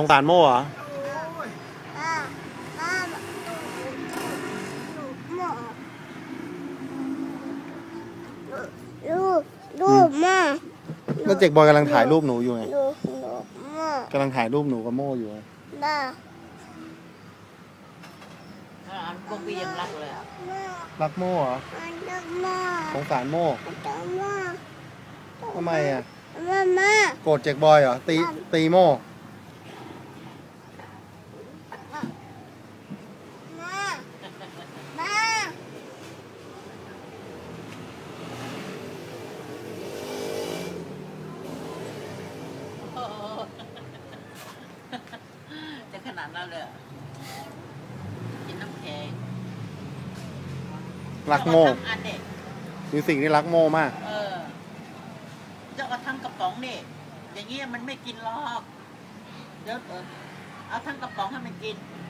สงสารโม่เหรอป้าป้าลูกลูกมาแล้วเจกบอยกำลังถ่ายรูปหนูอยู่ไงลูกลูกมากำลังถ่ายรูปหนูกับโม่อยู่ไงป้าอันกงปียังรักเลยอะรักโม่เหรออันดับมาสงสารโม่อันดับมาทำไมอะมามาโกรธเจกบอยเหรอตีตีโม่ มามา โอ้โหจะข นาดนั้นเลยเหรอกินน้ำแข็งรักโม่เจ้าทั้งอันเนี่ยมิวสิกนี่รักโม่มาก เออ เจ้าเอาทั้งกระป๋องนี่อย่างเงี้ยมันไม่กินหรอกเดี๋ยวเออเอาทั้งกระป๋องให้มันกินม